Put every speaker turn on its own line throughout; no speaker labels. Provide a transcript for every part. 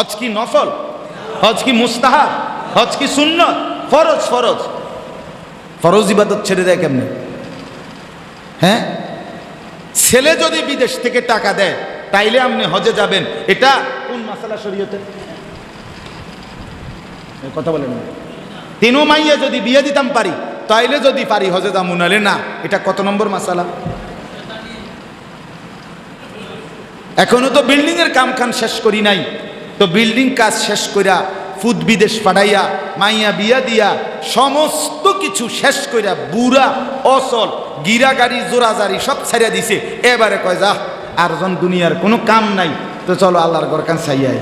হজ কি নফল? হজ কি মুস্তাহাব? হজ কি সুন্নত? ফরজ ফরজ। ফরজ ইবাদত ছেড়ে দেয় কেমনে? হ্যাঁ? ছেলে যদি বিদেশ থেকে টাকা দেয়, তাইলে আপনি হজে যাবেন। এটা কোন মাসালা শরীয়তে? কথা বলেন না। তিনও মাইয়া যদি বিয়ে দিতাম পারি, তাইলে যদি পারি হজে যাব নালে না। এটা কত নম্বর মাসালা? এখনও তো বিল্ডিং এর কাম খান শেষ করি নাই। তো বিল্ডিং কাজ শেষ কইরা ফুদ বিদেশ পাঠাইয়া মাইয়া বিয়া দিয়া, সমস্ত কিছু শেষ কইরা বুড়া অসল গিরা গাড়ি জোরাজারি সব ছাড়িয়া দিছে। এবারে কয়, যা আর জন দুনিয়ার কোনো কাম নাই, তো চলো আল্লাহর ঘর কান চাইয়াই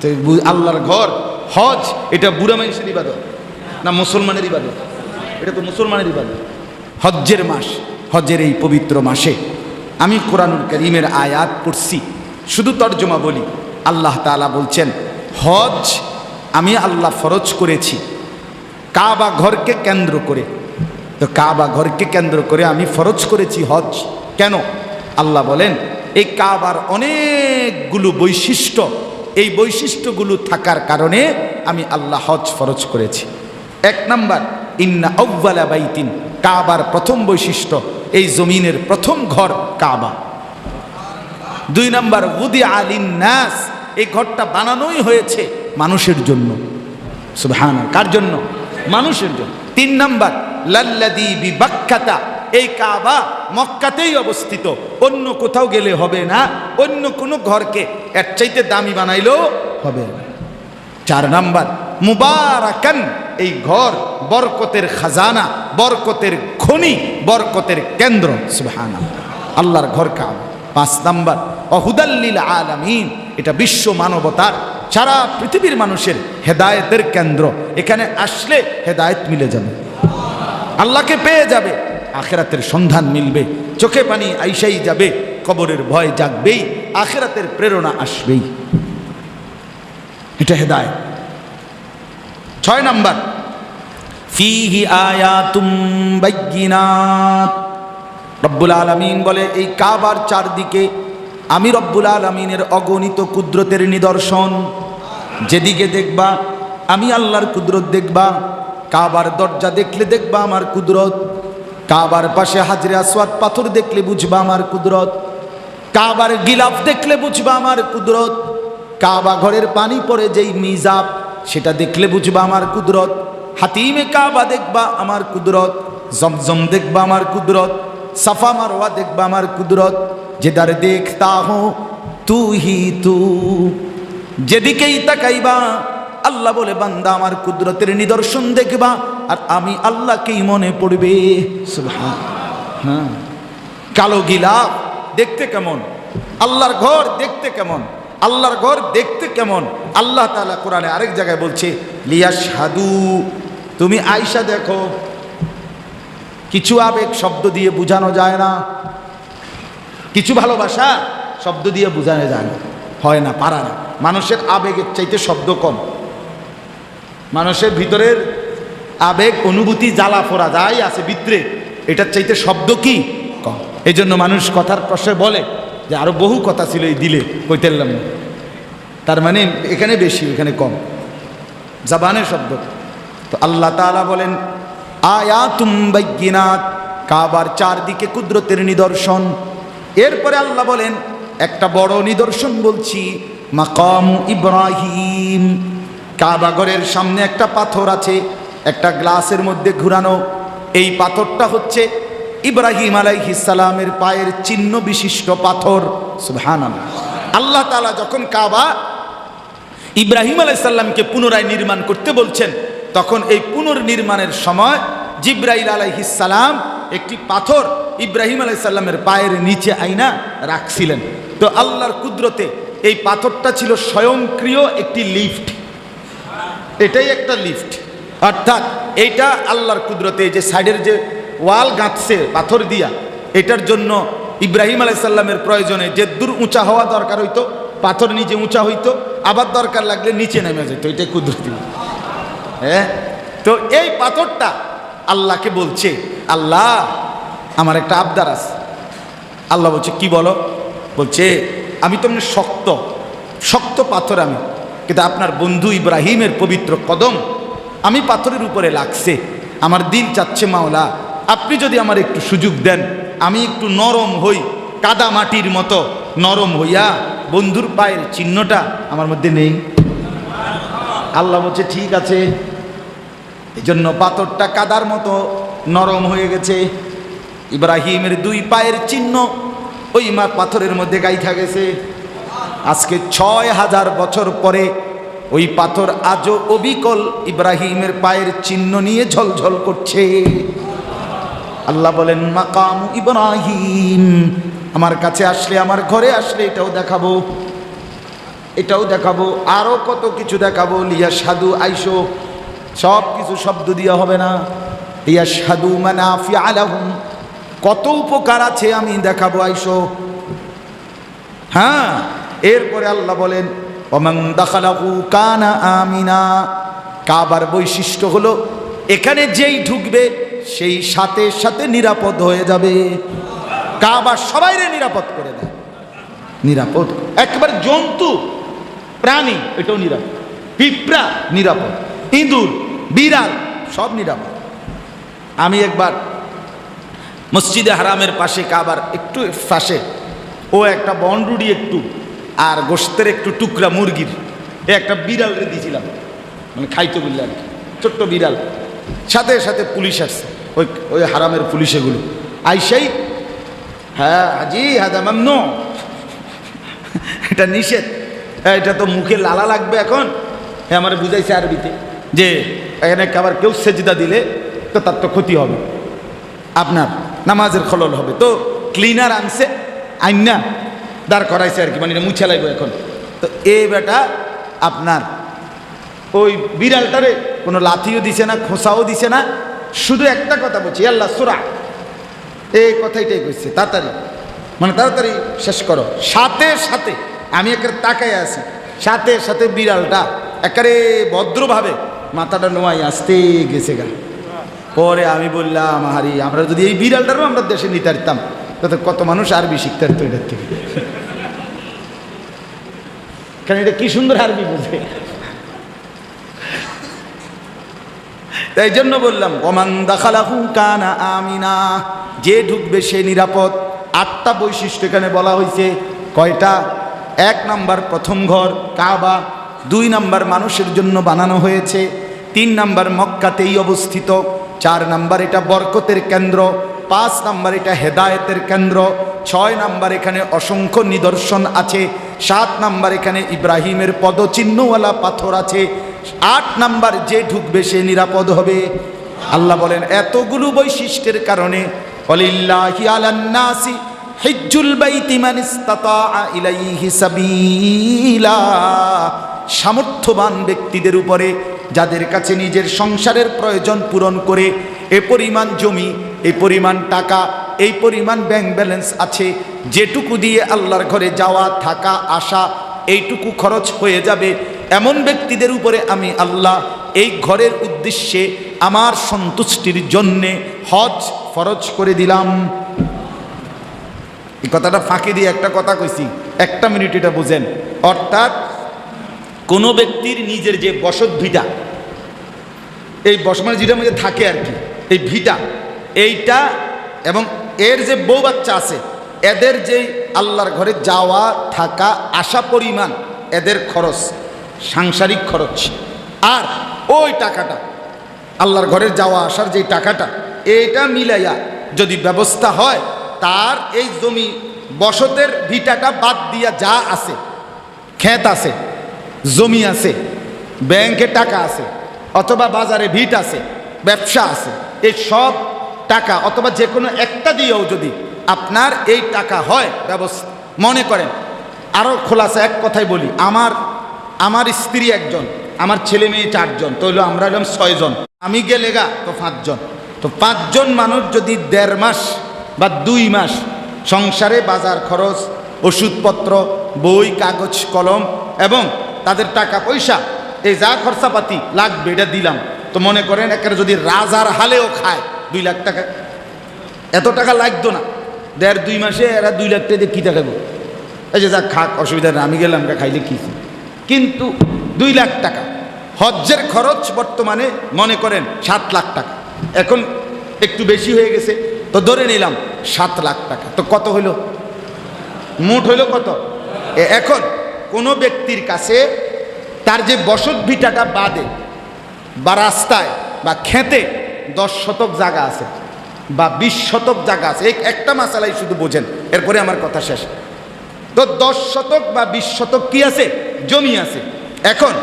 তো আল্লাহর ঘর, হজ, এটা বুড়া মানুষের ইবাদত না মুসলমানের ইবাদত? এটা তো মুসলমানের ইবাদত। হজ্জের মাস, হজ্জের এই পবিত্র মাসে আমি কোরআনুল করিমের আয়াত পড়ছি। শুধু তর্জমা বলি। আল্লাহ তাআলা বলছেন, হজ আমি আল্লাহ ফরজ করেছি। কাবা ঘরকে কেন্দ্র করে। তো কাবা ঘরকে কেন্দ্র করে আমি ফরজ করেছি হজ। কেন? আল্লাহ বলেন, এই কাবার অনেকগুলো বৈশিষ্ট্য, এই বৈশিষ্ট্যগুলো থাকার কারণে আমি আল্লাহ হজ ফরজ করেছি। এক নাম্বার, ইন্না আউ্বালা বাইতিন, কাবার প্রথম বৈশিষ্ট্য, এই জমিনের প্রথম ঘর কাবা। দুই নাম্বার উদি আলিন নাস এই ঘরটা বানানোই হয়েছে মানুষের জন্য। সুবহান কার জন্য? মানুষের জন্য। তিন নাম্বার লাল্লাদি বিবাক্কাতা। এই কাবা মক্কাতেই অবস্থিত। অন্য কোথাও গেলে হবে না। অন্য কোনো ঘরকে এর চাইতে দামি বানাইলেও হবে চার নাম্বার, মুবারাকান। এই ঘর বরকতের খাজানা, বরকতের খনি, বরকতের কেন্দ্র। সুবহানা আল্লাহর ঘর কাবা। পাঁচ নাম্বার, অহুদাল্লিল আলামিন, এটা বিশ্ব মানবতার সারা পৃথিবীর মানুষের হেদায়েতের কেন্দ্র। এখানে আসলে হেদায়েত মিলে যাবে। আল্লাহকে পেয়ে যাবে, আখেরাতের সন্ধান মিলবে, চোখে পানি আইসাই যাবে, কবরের ভয় জাগবেই, আখেরাতের প্রেরণা আসবেই। এটা হেদায়েত। ছয় নাম্বার, ফিহি আয়াতুম বাইয়িনাত। রব্বুল আলামিন বলে, এই কাবার চারদিকে আমি রব্বুল আলামিনের অগণিত কুদরতের নিদর্শন। যেদিকে দেখবা, আমি আল্লাহর কুদরত দেখবা, কাবার দরজা দেখলে দেখবা আমার কুদরত, কাবার পাশে হাজরে আসওয়াদ পাথর দেখলে বুঝবা আমার কুদরত, কাবার গিলাফ দেখলে বুঝবা আমার কুদরত, কাবা ঘরের পানি পড়ে যেই মিজাব সেটা দেখলে বুঝবা আমার কুদরত, হাতিমে কাবা দেখবা আমার কুদরত, জমজম দেখবা আমার কুদরত সাফা মারওয়া দেখবা আমার কুদরত, যে যেদার দেখতা হো তু হি তু। যেদিকেই তাকাইবা, আল্লাহ বলে, বান্দা আমার কুদরতের নিদর্শন দেখবা, আর আমি আল্লাহকেই মনে পড়বে। হ্যাঁ। কালো গিলাপ দেখতে কেমন? আল্লাহর ঘর দেখতে কেমন? আল্লাহর ঘর দেখতে কেমন? আল্লাহ তাআলা কোরআনে আরেক জায়গায় বলছে লিয়া সাধু তুমি আয়সা দেখো। কিছু আবেগ শব্দ দিয়ে বোঝানো যায় না। কিছু ভালোবাসা শব্দ দিয়ে বোঝানো যায় না। হয় না, পারা না। মানুষের আবেগের চাইতে শব্দ কম। মানুষের ভিতরের আবেগ, অনুভূতি, জ্বালা ফোরা যাই আছে ভিতরে, এটার চাইতে শব্দ কি? কম। এই জন্য মানুষ কথার প্রশ্নে বলে যে, আরও বহু কথা ছিল এই দিলে কইতেলাম না। তার মানে এখানে বেশি, এখানে কম। জাবানের শব্দ। তো আল্লাহ তাআলা বলেন আয়া তুম্বাইনাত কাবার চারদিকে কুদরতের নিদর্শন। এরপরে আল্লাহ বলেন, একটা বড় নিদর্শন বলছি, মাকাম ইব্রাহিম। কাবাগরের সামনে একটা পাথর আছে, একটা গ্লাসের মধ্যে ঘুরানো। এই পাথরটা হচ্ছে ইব্রাহিম আলাইহিসালামের পায়ের চিহ্ন বিশিষ্ট পাথর। সুবহানাল্লাহ। আল্লাহ তাআলা যখন কাবা ইব্রাহিম আলাইসাল্লামকে পুনরায় নির্মাণ করতে বলছেন তখন এই পুনর্নির্মাণের সময় জিব্রাইল আলাইহিসালাম একটি পাথর ইব্রাহিম আলাইসাল্লামের পায়ের নিচে আইনা রাখছিলেন। তো আল্লাহর কুদরতে এই পাথরটা ছিল স্বয়ংক্রিয় একটি লিফট। এটাই একটা লিফট। অর্থাৎ এইটা আল্লাহর কুদরতে যে সাইডের যে ওয়াল গাঁথছে, পাথর দিয়া, এটার জন্য ইব্রাহিম আলাইসাল্লামের প্রয়োজনে যে দূর উঁচা হওয়া দরকার হইতো, পাথর নিচে উঁচা হইতো, আবার দরকার লাগলে নিচে নেমে যেত। এটাই কুদরতি। হ্যাঁ? তো এই পাথরটা আল্লাহকে বলছে, আল্লাহ, আমার একটা আবদার আছে। আল্লাহ বলছে, কি বলো? বলছে, আমি তো শক্ত শক্ত পাথর আমি, কিন্তু আপনার বন্ধু ইব্রাহিমের পবিত্র কদম আমি পাথরের উপরে লাগছে, আমার দিল চাচ্ছে মাওলা, আপনি যদি আমার একটু সুযোগ দেন, আমি একটু নরম হই, কাদা মাটির মতো নরম হইয়া বন্ধুর পায়ের চিহ্নটা আমার মধ্যে নেই। আল্লাহ বলছে, ঠিক আছে এই জন্য পাথরটা কাদার মতো নরম হয়ে গেছে। ইব্রাহিমের দুই পায়ের চিহ্ন ওই মা পাথরের মধ্যে গাইথা গেছে। আজকে ছয় হাজার বছর পরে ওই পাথর আজও অবিকল ইব্রাহিমের পায়ের চিহ্ন নিয়ে ঝলঝল করছে। আল্লাহ বলেন, মাকাম ইব্রাহিম, আমার কাছে আসলে, আমার ঘরে আসলে এটাও দেখাবো। এটাও দেখাবো, আরও কত কিছু দেখাবো। লিয়া সাধু আইসো সব কিছু শব্দ দিয়ে হবে না। ইয়া সাধু মানাফি আলাহুম কত উপকার আছে আমি দেখাবো, আইসো। হ্যাঁ এরপরে আল্লাহ বলেন অমং দাখালাহু কানা আমিনা। কাবার বৈশিষ্ট্য হলো, এখানে যেই ঢুকবে, সেই সাথে সাথে নিরাপদ হয়ে যাবে। কাবা সবাইরে নিরাপদ করে দেয়। নিরাপদ? একবার জন্তু, প্রাণী, এটাও নিরাপদ। পিঁপড়া, নিরাপদ। ইঁদুর বিড়াল সব নিরাপদ। আমি একবার মসজিদে হারামের পাশে কাবার একটু পাশে ও একটা বনরুডি একটু আর গোস্তের একটু টুকরা মুরগির একটা বিড়ালরে দিয়েছিলাম মানে খাইতো বিড়াল আর কি ছোট্ট বিড়াল। সাথে সাথে পুলিশ আসছে ওই ওই হারামের পুলিশ এগুলো আইসাই হ্যাঁ হাজি হাদা মামন। এটা নিষেধ। হ্যাঁ, এটা তো মুখে লালা লাগবে এখন। হ্যাঁ আমার বুঝাইছে আরবিতে। যে এখানে আবার কেউ সেজদা দিলে তো তার তো ক্ষতি হবে। আপনার নামাজের খলল হবে। তো ক্লিনার আনছে, আইনা দাঁড় করাইছে আর কি মানে মুছে লাগবে এখন। তো এ বেটা আপনার ওই বিড়ালটারে কোনো লাথিও দিছে না খোসাও দিছে না। শুধু একটা কথা বলছি আল্লাহ, সুরা। এই কথাইটাই কইছে, তাড়াতাড়ি। মানে তাড়াতাড়ি শেষ করো। সাথে সাথে আমি একের তাকায় আছি। সাথে সাথে বিড়ালটা একেবারে ভদ্রভাবে মাথাটা নোয়াই আসতে গেছে গা। পরে আমি বললাম হারি আমরা যদি এই বিড়ালটারও আমরা দেশে নিতে পারতাম, তাতে কত মানুষ আরবি শিখতে পারতো এটার থেকে? কারণ এটা কি সুন্দর আরবি বোঝে? তাই জন্য বললাম, ওমান দাখালাহু কানা আমিনা, যে ঢুকবে সে নিরাপদ। আটটা বৈশিষ্ট্য এখানে বলা হয়েছে কয়টা? এক নাম্বার প্রথম ঘর, কাবা। দুই নাম্বার মানুষের জন্য বানানো হয়েছে। তিন নাম্বার মক্কাতেই অবস্থিত, চার নাম্বার এটা বরকতের কেন্দ্র, পাঁচ নাম্বার এটা হেদায়েতের কেন্দ্র, ছয় নাম্বার এখানে অসংখ্য নিদর্শন আছে, সাত নাম্বার এখানে ইব্রাহিমের পদচিহ্নওয়ালা পাথর আছে, আট নাম্বার যে ঢুকবে সে নিরাপদ হবে। আল্লাহ বলেন, এতগুলো বৈশিষ্ট্যের কারণে সামর্থ্যবান ব্যক্তিদের উপরে যাদের কাছে নিজের সংসারের প্রয়োজন পূরণ করে, এ পরিমাণ জমি, এ পরিমাণ টাকা, এই পরিমাণ ব্যাংক ব্যালেন্স আছে, যেটুকু দিয়ে আল্লাহর ঘরে যাওয়া, থাকা, আসা, এইটুকু খরচ হয়ে যাবে। এমন ব্যক্তিদের উপরে আমি আল্লাহ এই ঘরের উদ্দেশ্যে আমার সন্তুষ্টির জন্যে হজ ফরজ করে দিলাম। এই কথাটা ফাঁকি দিয়ে একটা কথা কইছি। একটা মিনিট এটা বুঝেন। অর্থাৎ কোনো ব্যক্তির নিজের যে বসত ভিটা, এই বস মানে যেটার মধ্যে থাকে আর কি, এই ভিটা, এইটা এবং এর যে বউ বাচ্চা আছে, এদের যেই আল্লাহর ঘরে যাওয়া, থাকা, আসা পরিমাণ, এদের খরচ, সাংসারিক খরচ। আর ওই টাকাটা, আল্লাহর ঘরের যাওয়া, আসার যে টাকাটা, এইটা মিলাইয়া যদি ব্যবস্থা হয়, তার এই জমি বসতের ভিটাটা বাদ দিয়া যা আছে, ক্ষেত আছে জমি আছে, ব্যাংকে টাকা আছে, অথবা বাজারে ভিট আছে, ব্যবসা আছে, এই সব টাকা অথবা যে কোনো একটা দিয়েও যদি আপনার এই টাকা হয়, ব্যবস্থা, মনে করেন আরও খোলাসা এক কথাই বলি, আমার আমার স্ত্রী একজন, আমার ছেলে মেয়ে চারজন, তো হলো আমরা এলাম ছয়জন, আমি গেলে গা, তো পাঁচজন তো পাঁচজন মানুষ যদি দেড় মাস বা দুই মাস সংসারে বাজার খরচ, ওষুধপত্র, বই, কাগজ, কলম এবং তাদের টাকা পয়সা, এই যা খরচাপাতি লাগবে, এটা দিলাম। তো মনে করেন, একেবারে যদি রাজার হালেও খায়, দুই লাখ টাকা। এত টাকা লাগতো না। দেড় দুই মাসে এরা দুই লাখ টাকা কী টাকাবো এই যে যাক খাক, অসুবিধা আমি গেলাম খাইলে কী কিন্তু দুই লাখ টাকা, হজ্জের খরচ বর্তমানে মনে করেন সাত লাখ টাকা। এখন একটু বেশি হয়ে গেছে, তো ধরে নিলাম সাত লাখ টাকা। তো কত হইল? মোট হইল কত? এখন। কোনো ব্যক্তির কাছে তার যে বসত ভিটাটা বাদে বা রাস্তায় বা খেতে দশ শতক জায়গা আছে বা বিশ শতক জায়গা আছে এই একটা মাসালাই শুধু বোঝেন, এরপরে আমার কথা শেষ। তো দশ শতক বা বিশ শতক কি আছে? জমি আছে। এখন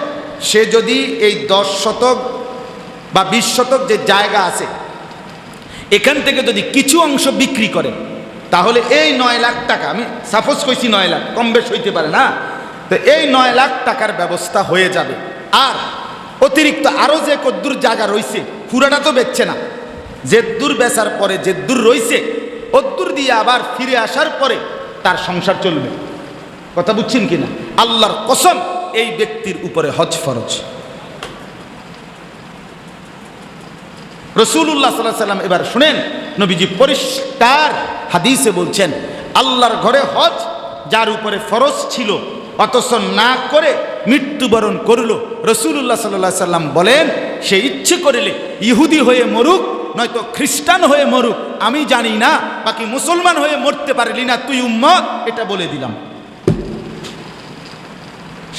সে যদি এই দশ শতক বা বিশ শতক যে জায়গা আছে, এখান থেকে যদি কিছু অংশ বিক্রি করে তাহলে এই নয় লাখ টাকা, আমি সাপোজ কইছি নয় লাখ, কম বেশ হইতে পারে না তো এই নয় লাখ টাকার ব্যবস্থা হয়ে যাবে। আর অতিরিক্ত আরও যে কদ্দুর জায়গা রইছে পুরাটা তো বেচছে না। জেদ্দুর বেচার পরে জেদ্দুর রইছে অদ্দুর দিয়ে আবার ফিরে আসার পরে তার সংসার চলবে। কথা বুঝছেন কিনা? আল্লাহর কসম, এই ব্যক্তির উপরে হজ ফরজ। রসুল্লাহ সাল্লাহ সাল্লাম এবার শুনেন, নবীজি পরিষ্কার হাদিসে বলছেন, আল্লাহর ঘরে হজ যার উপরে ফরজ ছিল অথচ না করে মৃত্যুবরণ করল। রসুল্লাহ সাল্লাহ সাল্লাম বলেন, সে ইচ্ছে করিলে ইহুদি হয়ে মরুক, নয়তো খ্রিস্টান হয়ে মরুক। আমি জানি না, বাকি মুসলমান হয়ে মরতে পারলি না তুই, উম্মত, এটা বলে দিলাম।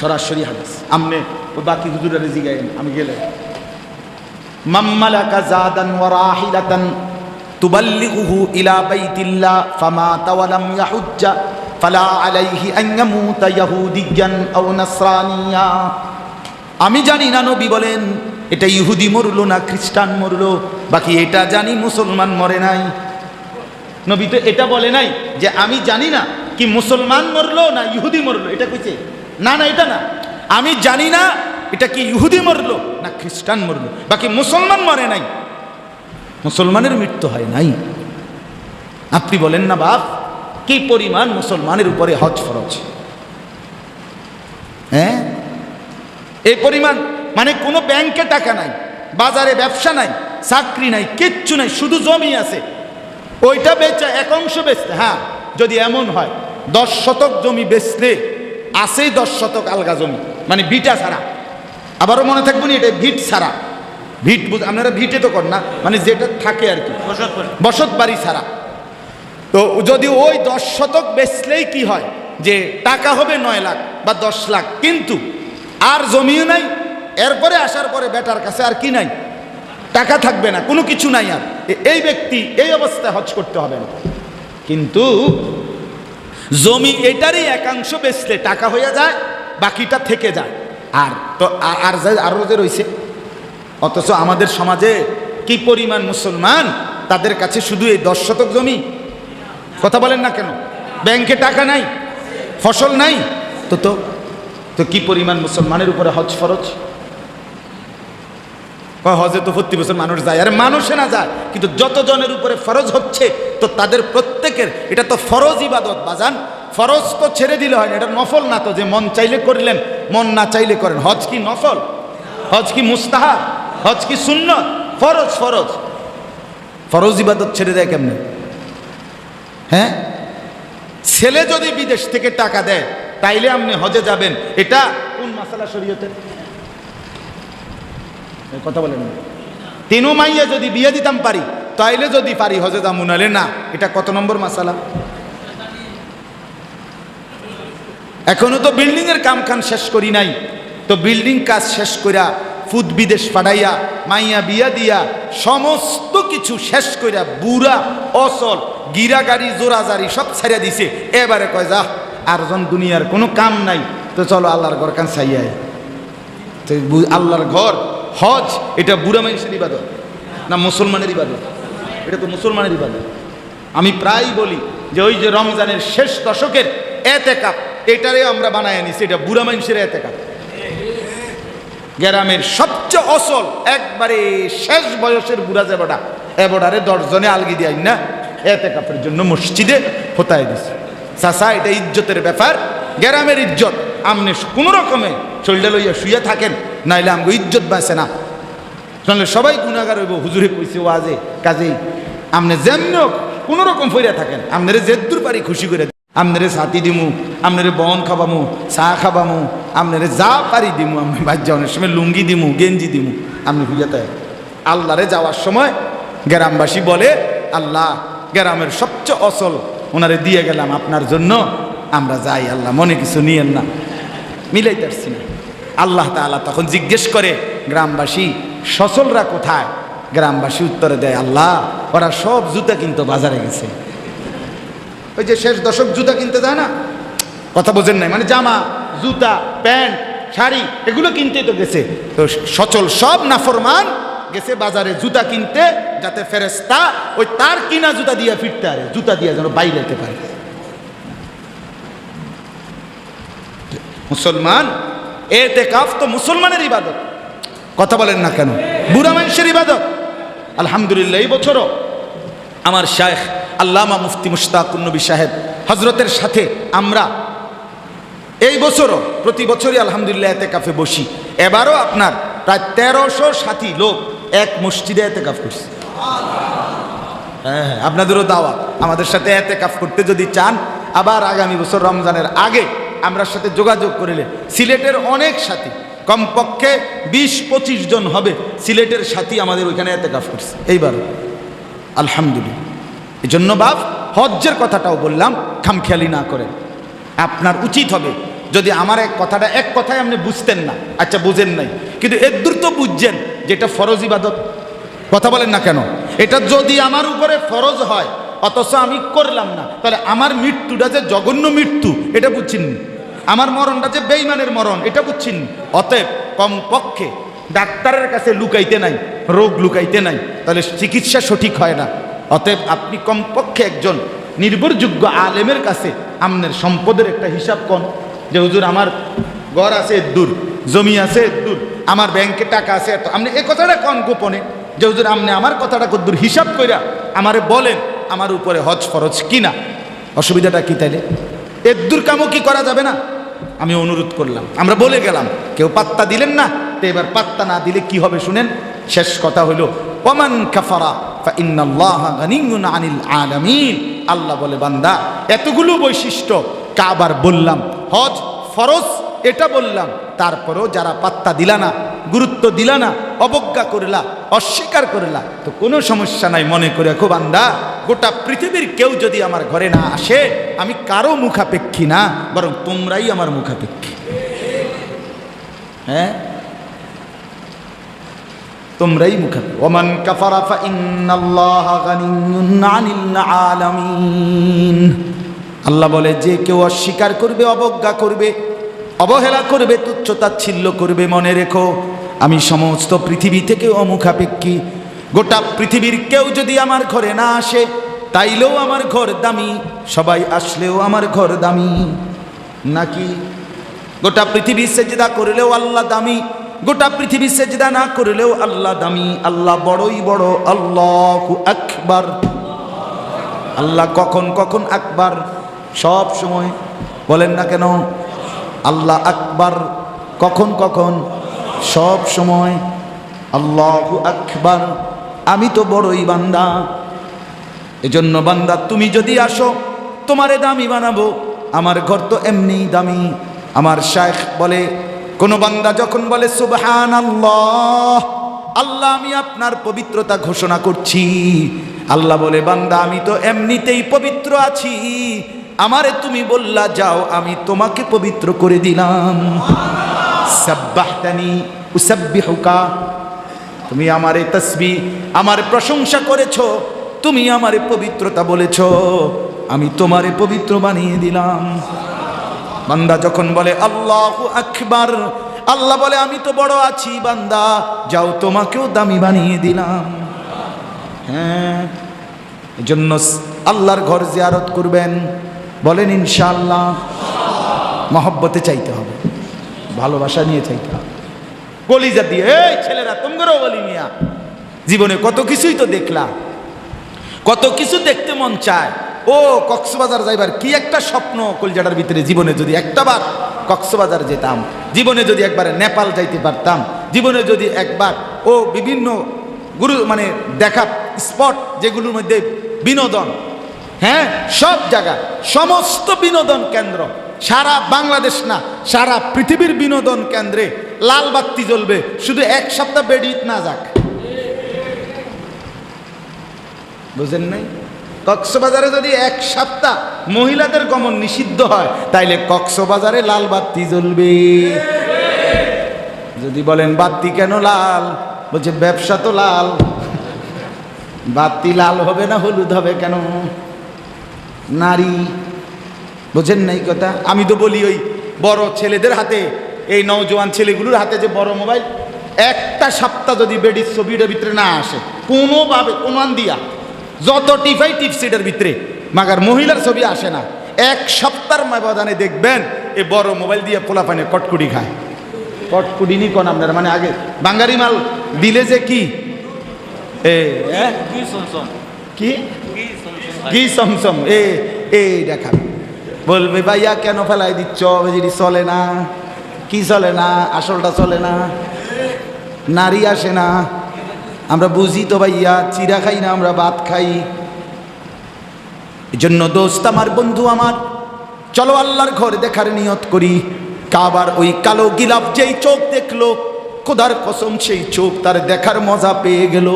সরাসরি হাদিস। আমনে ও বাকি হুজুরের জিগাইন আমি গেলে মাম্মালাকা জাদান ওয়া রাহিলাতান তুবাল্লিগুহু ইলা বাইতিল্লাহ ফামাতা ওয়া লাম ইয়াহুজ্জা আমি জানি না, নবী বলেন, এটা ইহুদি মরলো না খ্রিস্টান মরলো, বাকি এটা জানি মুসলমান মরে নাই। নবী তো এটা বলে নাই যে আমি জানি না কি মুসলমান মরলো না ইহুদি মরলো, এটা কইছে। না না, এটা না। আমি জানি না এটা কি ইহুদি মরলো না খ্রিস্টান মরলো, বাকি মুসলমান মরে নাই। মুসলমানের মৃত্যু হয় নাই। আপনি বলেন না, বাপ কি পরিমাণ মুসলমানের উপরে হজ ফরজ? হ্যাঁ? এই পরিমাণ মানে কোনো ব্যাংকে টাকা নাই বাজারে ব্যবসা নাই চাকরি নাই কিচ্ছু নাই শুধু জমি আছে। ওইটা বেচা এক অংশ বেচতে হ্যাঁ যদি এমন হয় দশ শতক জমি বেচলে আসেই দশ শতক আলগা জমি মানে বিটা ছাড়া। আবারও মনে থাকব না এটা ভিট ছাড়া। ভিট বুঝ আপনারা ভিটে তো কর না মানে যেটা থাকে আর কি। বসত বাড়ি ছাড়া। তো যদি ওই দশ শতক বেচলেই কি হয়? যে টাকা হবে নয় লাখ বা দশ লাখ। কিন্তু আর জমিও নাই, এরপরে আসার পরে বেটার কাছে আর কি নাই? টাকা থাকবে না, কোনো কিছু নাই আর। এই ব্যক্তি এই অবস্থায় হজ করতে হবে না। কিন্তু জমি এটারই একাংশ বেচলে টাকা হয়ে যায়, বাকিটা থেকে যায়। আর তো আর- আরও যে রয়েছে অথচ আমাদের সমাজে কি পরিমাণ মুসলমান? তাদের কাছে শুধু এই দশ শতক জমি কথা বলেন না কেন? ব্যাংকে টাকা নাই, ফসল নাই। তো তো তো কি পরিমাণ মুসলমানের উপরে হজ ফরজ? হজে তো প্রতি বছর মানুষ যায়। আরে মানুষে না যায়, কিন্তু যত জনের উপরে ফরজ হচ্ছে, তো তাদের প্রত্যেকের, এটা তো ফরজ ইবাদত, বাজান। ফরজ তো ছেড়ে দিলে হয় না, এটা নফল না তো, যে মন চাইলে করলেন, মন না চাইলে করেন। হজ কি নফল? হজ কি মুস্তাহা হজ কি সুন্নত? ফরজ ফরজ। ফরজ ইবাদত ছেড়ে দেয় কেমনে? হ্যাঁ? ছেলে যদি বিদেশ থেকে টাকা দেয়, তাইলে আপনি হজে যাবেন। এটা কোন মাসালা শরীয়তের কথা বলেন না। তিনও মাইয়া যদি বিয়ে দিতাম পারি, তাইলে যদি পারি হজে দাম নালে না। এটা কত নম্বর মাসালা? এখনও তো বিল্ডিং এর কাম খান শেষ করি নাই। তো বিল্ডিং কাজ শেষ কইরা ফুদ বিদেশ পাঠাইয়া মাইয়া বিয়া দিয়া, সমস্ত কিছু শেষ কইরা বুড়া অসল গিরা গাড়ি জোরাজারি সব ছেড়ে দিছে। এবারে কয়, যা আর জন দুনিয়ার কোনো কাম নাই, তো চলো আল্লাহর ঘর কান চাইয়াই তো আল্লাহর ঘর, হজ, এটা বুড়া মানুষের ইবাদত, না মুসলমানের ইবাদত? এটা তো মুসলমানের ইবাদত। আমি প্রায় বলি যে ওই যে রমজানের শেষ দশকের এতে কাপ এটারে আমরা বানায় আনিছি, এটা বুড়া মানুষের এতে কাপ গ্রামের সবচেয়ে অসল, একবারে শেষ বয়সের বুড়া যাবটা এবডারে দশজনে আলগি দিয়াই না, এতে কাপের জন্য মসজিদে হতায় দিছে। চাষা এটা ইজ্জতের ব্যাপার, গ্রামের ইজ্জত, আমনে কোনো রকমে শরীরটা লইয়া শুয়ে থাকেন, নাইলে আমগো ইজ্জত বাঁচে না। তাহলে সবাই গুণাগার হইব, হুজুরে কইছে ওয়াজে, কাজেই। আমনে যেমন কোনো রকম ফইরা থাকেন আপনারা জেদ্দুর পারি খুশি করে আমনেরে সাথী দিমু, আমনেরে বন খাবামু, চা খাবামু, আমনেরে যা পারি দিমু, আমি বাজ্যা অনেক সময় লুঙ্গি দিমু, গেঞ্জি দিমু আপনি বুঝাতে আল্লাহরে যাওয়ার সময় গ্রামবাসী বলে, আল্লাহ, গ্রামের সবচেয়ে অসল ওনারে দিয়ে গেলাম আপনার জন্য, আমরা যাই, আল্লাহ, মনে কিছু নিয়েন না। মিলাই পারছি না। আল্লাহ তাআলা তখন জিজ্ঞেস করে, গ্রামবাসী সচলরা কোথায়? গ্রামবাসী উত্তরে দেয়, আল্লাহ, ওরা সব জুতা কিন্তু বাজারে গেছে। ওই যে শেষ দশক জুতা কিনতে যায় না? কথা বোঝেন নাই মানে জামা, জুতা, প্যান্ট, শাড়ি, এগুলো কিনতে তো গেছে। তো সচল সব নাফরমান গেছে বাজারে জুতা কিনতে, যাতে ফেরেস্তা ওই তার কিনা জুতা দিয়ে ফিরতে পারে, জুতা দিয়ে যেন বাইরে যেতে পারে। মুসলমান এতে কাফ তো মুসলমানের ইবাদত। কথা বলেন না কেন? বুড়া মানুষের ইবাদত। আলহামদুলিল্লাহ, এই বছরও আমার শায়েখ আল্লামা মুফতি মুশতাকুন্নবী সাহেব হজরতের সাথে আমরা এই বছরও, প্রতি বছরই আলহামদুলিল্লাহ এতে কাফে বসি। এবারও আপনার প্রায় তেরোশো সাথী লোক এক মসজিদে এতে কাফ করছে। হ্যাঁ হ্যাঁ আপনাদেরও দাওয়া আমাদের সাথে এতে কাফ করতে যদি চান, আবার আগামী বছর রমজানের আগে আমরার সাথে যোগাযোগ করিলে সিলেটের অনেক সাথী, কমপক্ষে বিশ পঁচিশ জন হবে সিলেটের সাথী আমাদের ওইখানে এতে কাফ করছে। এইবার আলহামদুলিল্লাহ। এই জন্য বাপ, হজ্জের কথাটাও বললাম, খামখেয়ালি না করেন আপনার উচিত হবে, যদি আমার এক কথাটা, এক কথায় আপনি বুঝতেন না আচ্ছা বুঝেন নাই, কিন্তু এর দূর তো বুঝছেন যেটা ফরজ ইবাদত কথা বলেন না কেন এটা যদি আমার উপরে ফরজ হয়, অথচ আমি করলাম না, তাহলে আমার মৃত্যুটা যে জঘন্য মৃত্যু, এটা বুঝছেন? আমার মরণটা যে বেইমানের মরণ, এটা বুঝছেন? অতএব কমপক্ষে ডাক্তারের কাছে লুকাইতে নাই, রোগ লুকাইতে নাই, তাহলে চিকিৎসা সঠিক হয় না অতএব আপনি কমপক্ষে একজন নির্ভরযোগ্য আলেমের কাছে আমনের সম্পদের একটা হিসাব কন যে, হুজুর, আমার ঘর আছে দূর, জমি আছে দূর, আমার ব্যাংকে টাকা আছে এত। আপনি এ কথাটা কন গোপনে যে, হুজুর, আপনি আমার কথাটা কদ্দূর হিসাব কইরা আমারে বলেন, আমার উপরে হজ ফরজ কিনা? অসুবিধাটা কি তাইলে? এর দূর কামও কি করা যাবে না? আমি অনুরোধ করলাম, আমরা বলে গেলাম, কেউ পাত্তা দিলেন না, তো এবার পাত্তা না দিলে কি হবে শুনেন? শেষ কথা হইল, ওমান কাফারা আল্লাহ বলে, বান্দা, এতগুলো বৈশিষ্ট্য কাবার বললাম, হজ ফরজ, এটা বললাম, তারপরেও যারা পাত্তা দিলা না, গুরুত্ব দিলা না, অবজ্ঞা করলা, অস্বীকার করলা, তো কোনো সমস্যা নাই, মনে করে খুব বান্দা, গোটা পৃথিবীর কেউ যদি আমার ঘরে না আসে, আমি কারও মুখাপেক্ষী না, বরং তোমরাই আমার মুখাপেক্ষী। হ্যাঁ? তোমরাই মুখে ওমান কাফারা ফা ইন্নাল্লাহ গানিয়্যুন আনিল আলামিন। আল্লাহ বলে যে কেউ অস্বীকার করবে অবজ্ঞা করবে অবহেলা করবে তুচ্ছতাচ্ছিল্য করবে মনে রেখো আমি সমস্ত পৃথিবী থেকে অমুখাপেক্ষী। গোটা পৃথিবীর কেউ যদি আমার ঘরে না আসে তাইলেও আমার ঘর দামি সবাই আসলেও আমার ঘর দামি। নাকি গোটা পৃথিবী সেজদা করলেও আল্লাহ দামি গোটা পৃথিবী সেজদা না করলেও আল্লাহ দামি, আল্লাহ বড়ই বড়, আল্লাহ আকবার। আল্লাহ কখন কখন আকবার? সব সময় বলেন না কেন? আল্লাহ আকবার কখন কখন? সব সময় আল্লাহ আকবার। আমি তো বড়ই বান্দা। এজন্য বান্দা, তুমি যদি আসো, তোমারে দামি বানাবো। আমার ঘর তো এমনি দামি। আমার শায়েখ বলে কোন বান্দা যখন বলে সুবহান আল্লাহ আল্লাহ, আমি আপনার পবিত্রতা ঘোষণা করছি। আল্লাহ বলে, বান্দা, আমি তো এমনিতেই পবিত্র আছি। আমারে তুমি বললা, যাও, আমি তোমাকে পবিত্র করে দিলাম। সাব্বাহতানি উসাব্বিহুকা, তুমি আমারে তসবি, আমার প্রশংসা করেছ, তুমি আমারে পবিত্রতা বলেছ, আমি তোমারে পবিত্র বানিয়ে দিলাম। বান্দা যখন বলে, আল্লাহ আকবার, আল্লাহ বলে, আমি তো বড় আছি বান্দা, যাও তোমাকেও দামি বানিয়ে দিলাম। হ্যাঁ এজন্য আল্লাহর ঘর জিয়ারত করবেন। বলেন, ইনশাআল্লাহ। মহব্বতে চাইতে হবে, ভালোবাসা নিয়ে চাইতে হবে। কলিজা দিয়ে, এই ছেলেরা তোমরাও বলি মিয়া। জীবনে কত কিছুই তো দেখলা, কত কিছু দেখতে মন চায়। ও কক্সবাজার যাইবার কি একটা স্বপ্ন কলজাটার ভিতরে? জীবনে যদি একটাবার কক্সবাজার যেতাম, জীবনে যদি একবার নেপাল যাইতে পারতাম, জীবনে যদি একবার ও বিভিন্ন গুরু মানে দেখা স্পট যেগুলোর মধ্যে বিনোদন হ্যাঁ সব জায়গা, সমস্ত বিনোদন কেন্দ্র, সারা বাংলাদেশ না, সারা পৃথিবীর বিনোদন কেন্দ্রে লাল বাত্তি জ্বলবে, শুধু এক সপ্তাহ বেডিত না যাক। বুঝেন নাই? কক্সবাজারে যদি এক সপ্তাহ মহিলাদের গমন নিষিদ্ধ হয়, তাইলে কক্সবাজারে লাল বাতি জ্বলবে। যদি বলেন, বাতি কেন লাল? বলছে, ব্যবসা তো লাল। বাতি লাল হবে না, হলুদ হবে কেন? নারী। বোঝেন নাই কথা? আমি তো বলি, ওই বড় ছেলেদের হাতে, এই নওজোয়ান ছেলেগুলোর হাতে যে বড় মোবাইল, একটা সপ্তাহ যদি বেডির ছবিটার ভিতরে না আসে, কোনোভাবে কোন দিয়া যত টিফাই টিপসিটার ভিতরে, মাগার মহিলার ছবি আসে না। এক সপ্তাহের ব্যবধানে দেখবেন, এ বড় মোবাইল দিয়ে পোলা পানে কটকুটি খায়। কটকুটি নি কোন আপনার? মানে আগে বাঙ্গারি মাল দিলে যে কি? এ এ? কি? কি সমসম এ এ দেখা বলবে, ভাইয়া, কেন ফেলাই দিচ্ছ? বেজিটি চলে না। কি চলে না? আসলটা চলে না। নারী আসে না। আমরা বুঝি তো ভাইয়া, চিরা খাই না, আমরা ভাত খাই। জন্য দোস্ত আমার, বন্ধু আমার, চলো আল্লাহর ঘর দেখার নিয়ত করি। কাবার ওই কালো গিলাপ যেই চোখ দেখল কোদার কসম সেই চোখ তার দেখার মজা পেয়ে গেল।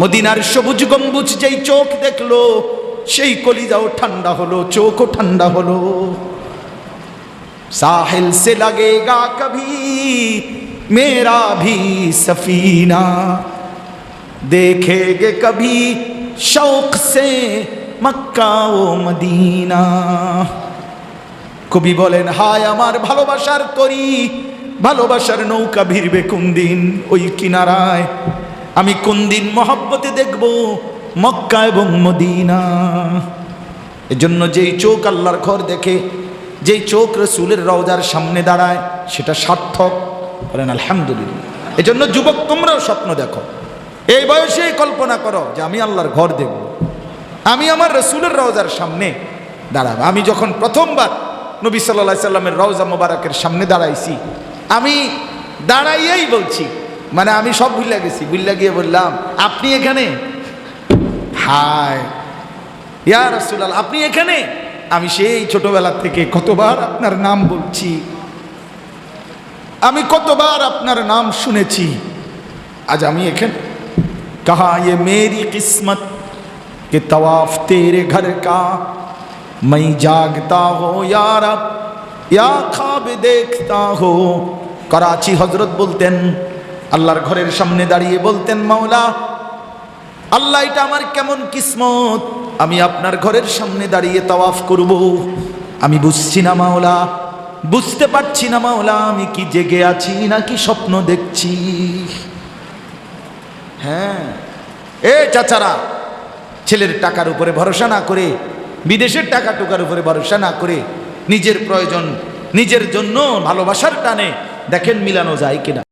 মদিনার সবুজ গম্বুজ যেই চোখ দেখল, সেই কলিজাও ঠান্ডা হলো, চোখও ঠান্ডা হলো। সাহেল সে লাগেগা কভি मेरा भी सफीना देखेंगे कभी शौक से মক্কা ও মদিনা কবি বলেন হায় আমার ভালোবাসার তরি ভালোবাসার নৌকা ভিড়বে কোন দিন ওই কিনারায় আমি কোন দিন মহব্বতে দেখব মক্কা এবং মদিনা এজন্য যেই চোখ আল্লাহর ঘর দেখে যেই চোখ রসুলের রওজার সামনে দাঁড়ায় সেটা সার্থক বলেন, আলহামদুলিল্লাহ। এজন্য যুবক, তোমরাও স্বপ্ন দেখো। এই বয়সে কল্পনা করো যে আমি আল্লাহর ঘর দেখব আমি আমার রসুলের রওজার সামনে দাঁড়াবো। আমি যখন প্রথমবার নবী সাল্লাহ সাল্লামের রওজা মোবারকের সামনে দাঁড়াইছি, আমি দাঁড়াইয়েই বলছি মানে আমি সব ভুল্লা গেছি। ভুল্লা গিয়ে বললাম, আপনি এখানে? হায় ইয়া রসুলাল আপনি এখানে? আমি সেই ছোটবেলা থেকে কতবার আপনার নাম বলছি। আমি কতবার আপনার নাম শুনেছি আজ আমি এখানে कहा ये मेरी किस्मत कि तवाफ तेरे घर का मैं जागता हो यार या खाब देखता हो করাচি হজরত বলতেন আল্লাহর ঘরের সামনে দাঁড়িয়ে বলতেন মাওলা আল্লাহ এটা আমার কেমন কিসমত আমি আপনার ঘরের সামনে দাঁড়িয়ে তাওয়াফ করব আমি বুঝছি না মাওলা বুঝতে পারছি না মাওলা, আমি কি জেগে আছি নাকি স্বপ্ন দেখছি। হ্যাঁ। এ চাচারা, ছেলের টাকার উপরে ভরসা না করে, বিদেশের টাকা টুকার উপরে ভরসা না করে, নিজের প্রয়োজন, নিজের জন্য ভালোবাসার টানে দেখেন মিলানো যায় কিনা।